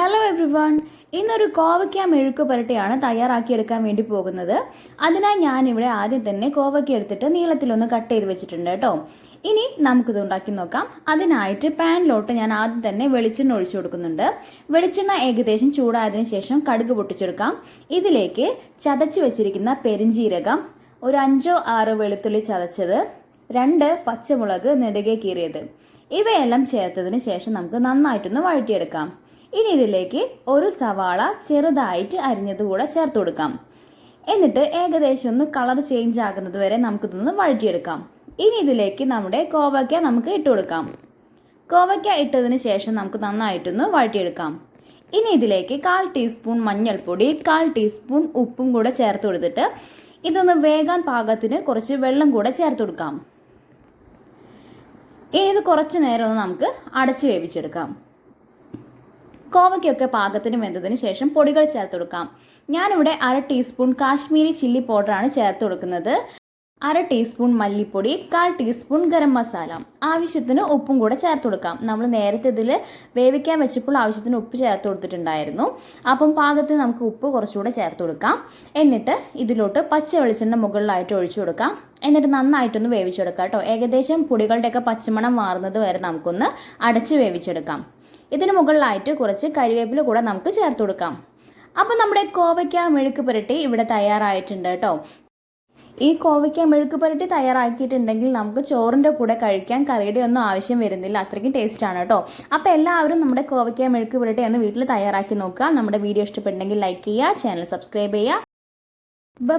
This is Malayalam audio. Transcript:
ഹലോ എവ്രി വൺ ഇന്നൊരു കോവയ്ക്ക മെഴുക്ക് പുരട്ടിയാണ് തയ്യാറാക്കിയെടുക്കാൻ വേണ്ടി പോകുന്നത്. അതിനായി ഞാനിവിടെ ആദ്യം തന്നെ കോവയ്ക്ക എടുത്തിട്ട് നീളത്തിലൊന്ന് കട്ട് ചെയ്ത് വെച്ചിട്ടുണ്ട് കേട്ടോ. ഇനി നമുക്കിത് ഉണ്ടാക്കി നോക്കാം. അതിനായിട്ട് പാനിലോട്ട് ഞാൻ ആദ്യം തന്നെ വെളിച്ചെണ്ണ ഒഴിച്ചു കൊടുക്കുന്നുണ്ട്. വെളിച്ചെണ്ണ ഏകദേശം ചൂടായതിനു ശേഷം കടുക് പൊട്ടിച്ചെടുക്കാം. ഇതിലേക്ക് ചതച്ച് വെച്ചിരിക്കുന്ന പെരിഞ്ചീരകം ഒരു അഞ്ചോ ആറോ വെളുത്തുള്ളി ചതച്ചത് രണ്ട് പച്ചമുളക് നെടുകെ കീറിയത്. ഇവയെല്ലാം ചേർത്തതിന് ശേഷം നമുക്ക് നന്നായിട്ടൊന്ന് വഴറ്റിയെടുക്കാം. ഇനി ഇതിലേക്ക് ഒരു സവാള ചെറുതായിട്ട് അരിഞ്ഞത് കൂടെ ചേർത്ത് കൊടുക്കാം. എന്നിട്ട് ഏകദേശം ഒന്ന് കളർ ചേഞ്ച് ആകുന്നത് വരെ നമുക്കിതൊന്ന് വഴറ്റിയെടുക്കാം. ഇനി ഇതിലേക്ക് നമ്മുടെ കോവയ്ക്ക നമുക്ക് ഇട്ട് കൊടുക്കാം. കോവയ്ക്ക ഇട്ടതിന് ശേഷം നമുക്ക് നന്നായിട്ടൊന്ന് വഴറ്റിയെടുക്കാം. ഇനി ഇതിലേക്ക് കാൽ ടീസ്പൂൺ മഞ്ഞൾപ്പൊടി കാൽ ടീസ്പൂൺ ഉപ്പും കൂടെ ചേർത്ത് കൊടുത്തിട്ട് ഇതൊന്ന് വേഗാൻ പാകത്തിന് കുറച്ച് വെള്ളം കൂടെ ചേർത്ത് കൊടുക്കാം. ഇനി ഇത് കുറച്ച് നേരം ഒന്ന് നമുക്ക് അടച്ചു വേവിച്ചെടുക്കാം. കോവയ്ക്കൊക്കെ പാകത്തിന് വെന്തതിന് ശേഷം പൊടികൾ ചേർത്ത് കൊടുക്കാം. ഞാനിവിടെ അര ടീസ്പൂൺ കാശ്മീരി ചില്ലി പൗഡറാണ് ചേർത്ത് കൊടുക്കുന്നത്. അര ടീസ്പൂൺ മല്ലിപ്പൊടി കാൽ ടീസ്പൂൺ ഗരം മസാല. ആവശ്യത്തിന് ഉപ്പും കൂടെ ചേർത്ത് കൊടുക്കാം. നമ്മൾ നേരത്തെ ഇതിൽ വേവിക്കാൻ വെച്ചപ്പോൾ ആവശ്യത്തിന് ഉപ്പ് ചേർത്ത് കൊടുത്തിട്ടുണ്ടായിരുന്നു. അപ്പം പാകത്തിന് നമുക്ക് ഉപ്പ് കുറച്ചുകൂടെ ചേർത്ത് കൊടുക്കാം. എന്നിട്ട് ഇതിലോട്ട് പച്ച വെളിച്ചെണ്ണ മുകളിലായിട്ട് ഒഴിച്ചു കൊടുക്കാം. എന്നിട്ട് നന്നായിട്ടൊന്ന് വേവിച്ചെടുക്കാം കേട്ടോ. ഏകദേശം പൊടികളുടെയൊക്കെ പച്ചമണം മാറുന്നത് വരെ നമുക്കൊന്ന് അടച്ച് വേവിച്ചെടുക്കാം. ഇതിന് മുകളിലായിട്ട് കുറച്ച് കരിവേപ്പില കൂടെ നമുക്ക് ചേർത്ത് കൊടുക്കാം. അപ്പം നമ്മുടെ കോവയ്ക്ക മെഴുക്ക് പുരട്ടി ഇവിടെ തയ്യാറായിട്ടുണ്ട് കേട്ടോ. ഈ കോവയ്ക്ക മെഴുക്ക് പുരട്ടി തയ്യാറാക്കിയിട്ടുണ്ടെങ്കിൽ നമുക്ക് ചോറിന്റെ കൂടെ കഴിക്കാൻ കറിയുടെ ഒന്നും ആവശ്യം വരുന്നില്ല. അത്രയ്ക്കും ടേസ്റ്റ് ആണ് കേട്ടോ. അപ്പോൾ എല്ലാവരും നമ്മുടെ കോവയ്ക്ക മെഴുക്ക് പുരട്ടി ഒന്ന് വീട്ടിൽ തയ്യാറാക്കി നോക്കുക. നമ്മുടെ വീഡിയോ ഇഷ്ടപ്പെട്ടെങ്കിൽ ലൈക്ക് ചെയ്യുക ചാനൽ സബ്സ്ക്രൈബ് ചെയ്യുക. ബൈ